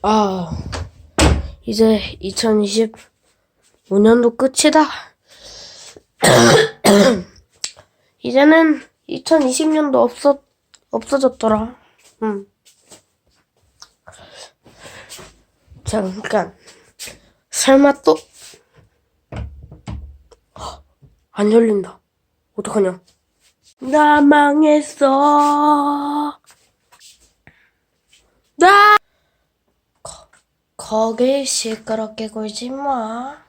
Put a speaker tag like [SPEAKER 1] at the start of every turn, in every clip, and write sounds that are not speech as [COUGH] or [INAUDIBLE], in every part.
[SPEAKER 1] 아, 이제 2025년도 끝이다. [COUGHS] 이제는 2020년도 없어, 없어졌더라. 음. 잠깐. 설마 또? 헉, 안 열린다. 어떡하냐. 나 망했어. 나! 거, 거기 시끄럽게 굴지 마.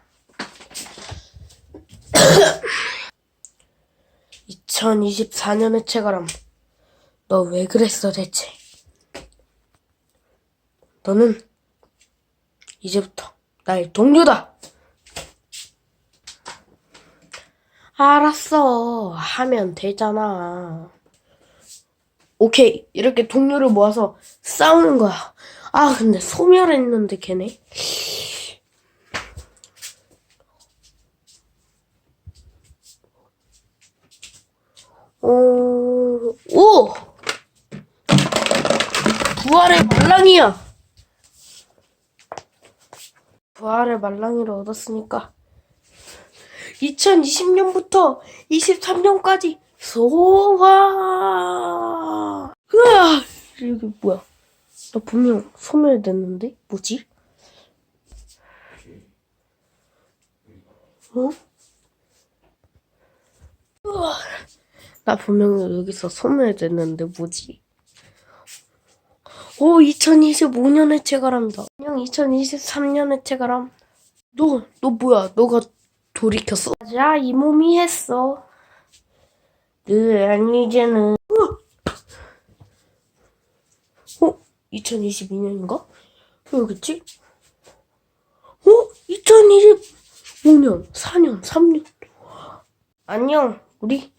[SPEAKER 1] [COUGHS] 2024년의 체가람. 너 왜 그랬어 대체? 너는 이제부터 나의 동료다. 알았어. 하면 되잖아. 오케이. 이렇게 동료를 모아서 싸우는 거야. 아, 근데 소멸했는데, 걔네. 오, 오! 부활의 말랑이야! 부활의 말랑이를 얻었으니까 2020년부터 23년까지 소화. 으아! 이게 뭐야? 나 분명 소멸됐는데? 뭐지? 어? 나 분명 여기서 소멸됐는데 뭐지? 오, 2025년의 체가람이다. 그냥 2023년의 체가람. 너, 너 뭐야? 너가 돌이켰어? 맞아, 이 몸이 했어. 그, 아니, 이제는. 어? 2022년인가? 왜겠지? 어? 2025년, 4년, 3년. 안녕, 우리,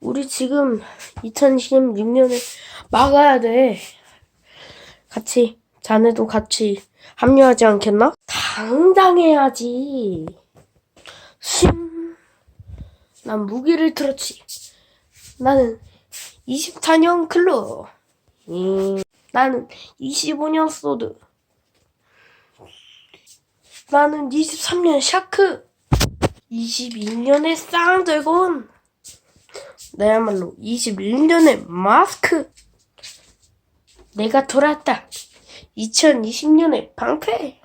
[SPEAKER 1] 우리 지금 2026년에 막아야 돼. 같이, 자네도 같이 합류하지 않겠나? 당당해야지. 심. 난 무기를 들었지. 나는 24년 클로. 음, 나는 25년 소드. 나는 23년 샤크. 22년의 쌍드곤. 나야말로 21년의 마스크. 내가 돌아왔다. 2020년의 방패.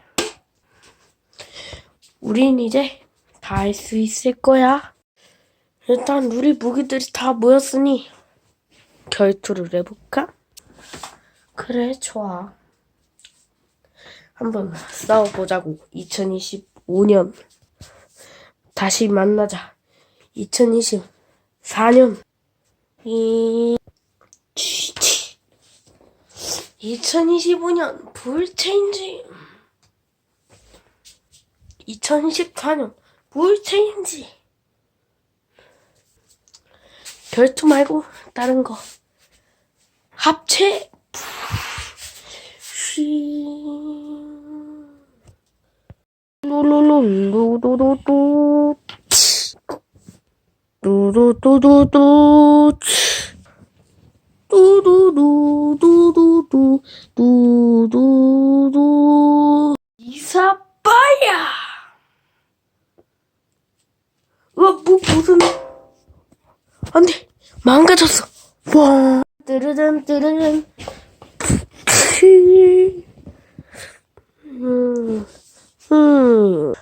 [SPEAKER 1] 우린 이제 다 할 수 있을 거야. 일단 우리 무기들이 다 모였으니 결투를 해볼까? 그래, 좋아. 한번 싸워보자고. 2025년. 다시 만나자. 2024년. 이, 쥐치. 2025년 불체인지. 2024년 불체인지. 결투 말고 다른 거. 합체. 쉬. 루루루루루루루. 루루루루루. 두두두두두두 두두두 이사빠야 와, 뭐, 무슨 안돼 망가졌어 와 뜨르든 뜨르든 음, 음,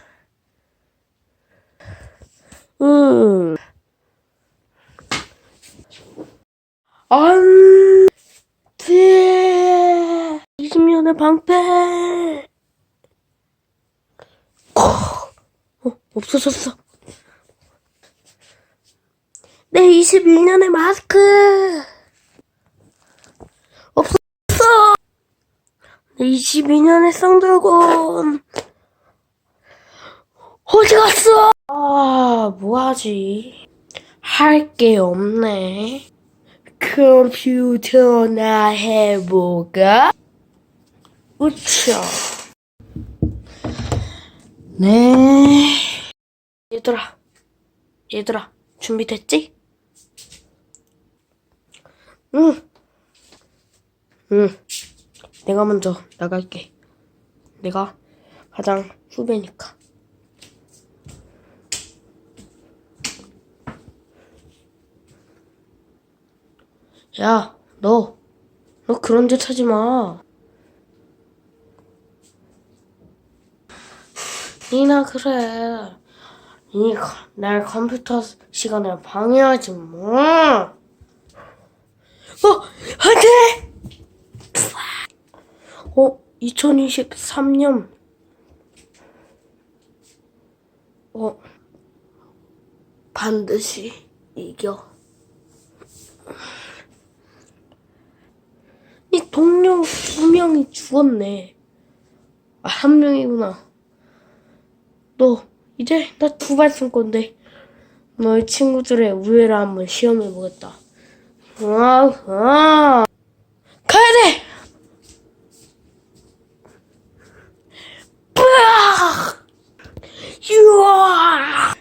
[SPEAKER 1] 음. 안 돼. 20년의 방패. 어, 없어졌어. 내 21년의 마스크. 없었어. 내 22년의 쌍들곤. 어디 갔어? 아, 뭐하지? 할 게 없네. 컴퓨터나 해볼까? 우차. 네. 얘들아, 얘들아, 준비됐지? 응. 응. 내가 먼저 나갈게. 내가 가장 후배니까. 야, 너, 너 그런 짓 하지 마. 니나 그래. 니가 날 컴퓨터 시간에 방해하지 마. 어, 안 돼! 어, 2023년. 어, 반드시 이겨. 이 동료 두 명이 죽었네. 아, 한 명이구나. 너, 이제 나 두발쓴 건데. 너의 친구들의 우애를 한번 시험해 보겠다. 아, 아. 가야 돼! 뿌악! 유아!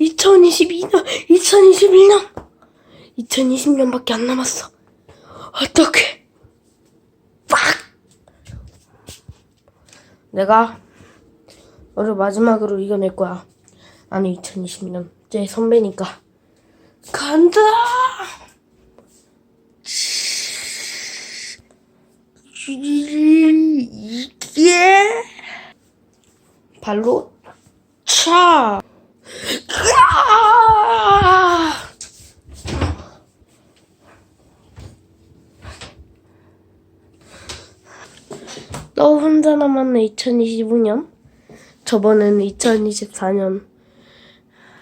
[SPEAKER 1] 2022년, 2021년, 2020년밖에 안 남았어. 어떡해. 빡! 내가 너를 마지막으로 이겨낼 거야. 나는 2020년 제 선배니까. 간다! 이게 발로 차. 으아! 너 혼자 남았네 2025년. 저번에는 2024년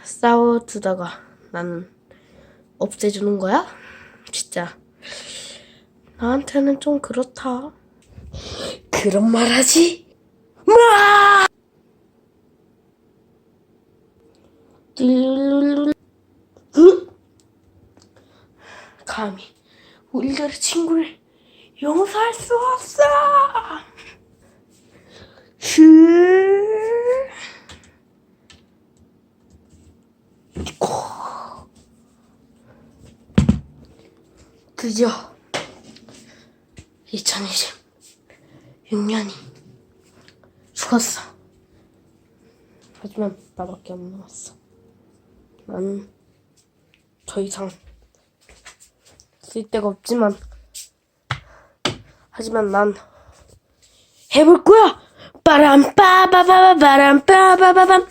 [SPEAKER 1] 싸워두다가 나는 없애주는 거야? 진짜 나한테는 좀 그렇다. 그런 말 하지 마! 감히 우리들의 친구를 용서할 수 없어. 슈. 드디어 2026년이 죽었어. 하지만 나밖에 안 남았어. 나는 더 이상 쓸데가 없지만 하지만 난 해볼 거야. 빠람 빠바바바 빠람 빠바바밤